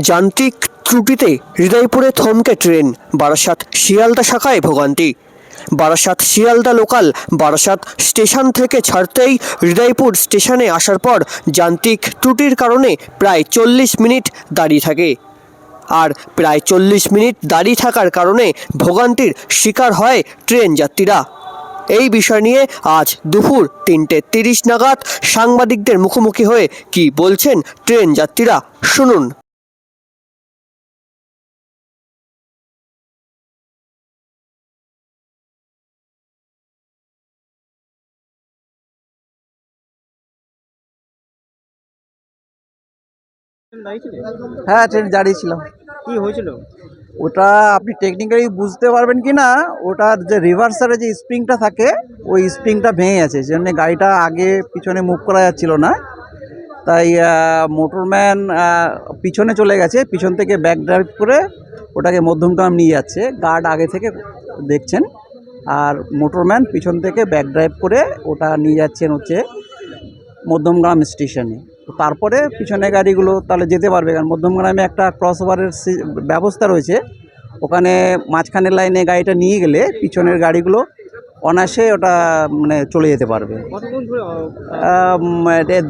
যান্ত্রিক ত্রুটিতে হৃদয়পুরে থমকে ট্রেন বারাসাত শিয়ালদা শাখায় ভোগান্তি। বারাসাত শিয়ালদা লোকাল বারাসাত স্টেশন থেকে ছাড়তেই হৃদয়পুর স্টেশনে আসার পর যান্ত্রিক ত্রুটির কারণে প্রায় চল্লিশ মিনিট দাঁড়িয়ে থাকে। আর প্রায় চল্লিশ মিনিট দাঁড়িয়ে থাকার কারণে ভোগান্তির শিকার হয় ট্রেন যাত্রীরা। এই বিষয় নিয়ে আজ দুপুর তিনটে তিরিশ নাগাদ সাংবাদিকদের মুখোমুখি হয়ে কি বলছেন ট্রেন যাত্রীরা শুনুন। হ্যাঁ ট্রেন দাঁড়িয়ে ছিলাম কি হয়েছিল? ওটা আপনি টেকনিক্যালি বুঝতে পারবেন কি না ওটার যে রিভার্সারে যে স্প্রিংটা থাকে ওই স্প্রিংটা ভেঙে আছে জন্য গাড়িটা আগে পিছনে মুভ করা যাচ্ছিল না। তাই মোটরম্যান পিছনে চলে গেছে পিছন থেকে ব্যাক ড্রাইভ করে ওটাকে মধ্যমগ্রাম নিয়ে যাচ্ছে। গার্ড আগে থেকে দেখছেন আর মোটরম্যান পিছন থেকে ব্যাক ড্রাইভ করে ওটা নিয়ে যাচ্ছেন হচ্ছে মধ্যমগ্রাম স্টেশনে তারপরে পিছনে গাড়িগুলো তাহলে যেতে পারবে কারণ মধ্যমগ্রামে একটা ক্রস ওভারের ব্যবস্থা রয়েছে। ওখানে মাঝখানের লাইনে গাড়িটা নিয়ে গেলে পিছনের গাড়িগুলো অনায়াসে ওটা মানে চলে যেতে পারবে।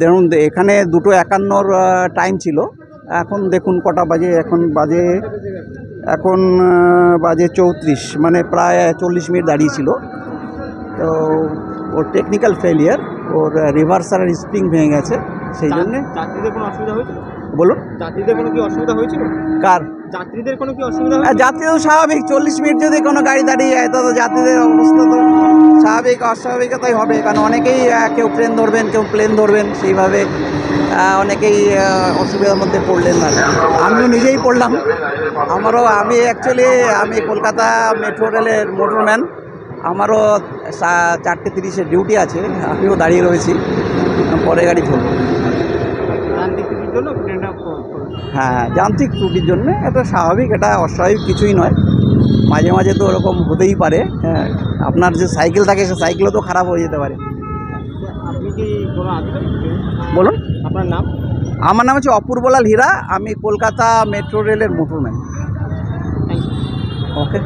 ধরুন এখানে দুটো একান্নর টাইম ছিল। এখন দেখুন কটা বাজে এখন বাজে এখন বাজে চৌত্রিশ মানে প্রায় চল্লিশ মিনিট দাঁড়িয়েছিল। তো ওর টেকনিক্যাল ফেলিয়ার ওর রিভার্সার স্প্রিং ভেঙে গেছে। সেই জন্যে। যাত্রীদের কোনো অসুবিধা হয়েছিল? বলুন। যাত্রীদের কোনো কি অসুবিধা হয়েছিল? কার? যাত্রীদের কোনো কি অসুবিধা আর হয়েছিল যাত্রী স্বাভাবিক। চল্লিশ মিনিট যদি কোনো গাড়ি দাঁড়িয়ে যায় তো যাত্রীদের অবস্থা তো স্বাভাবিক অস্বাভাবিকতাই হবে। কারণ অনেকেই কেউ ট্রেন ধরবেন কেউ প্লেন ধরবেন। সেইভাবে অনেকেই অসুবিধার মধ্যে পড়লেন না আমিও নিজেই পড়লাম। আমারও আমি অ্যাকচুয়ালি আমি কলকাতা মেট্রো রেলের মোটরম্যান আমারও চারটে তিরিশে ডিউটি আছে আমিও দাঁড়িয়ে রয়েছি। পরে গাড়ি জন্য ট্রেনটা হ্যাঁ যান্ত্রিক ত্রুটির জন্য এটা স্বাভাবিক এটা অস্বাভাবিক কিছুই নয়। মাঝে মাঝে তো ওরকম হতেই পারে হ্যাঁ আপনার যে সাইকেল থাকে সে সাইকেলও তো খারাপ হয়ে যেতে পারে। আপনি কি কোনো বলুন। আপনার নাম? আমার নাম হচ্ছে অপূর্বলাল হীরা আমি কলকাতা মেট্রো রেলের মোটরম্যান। ওকে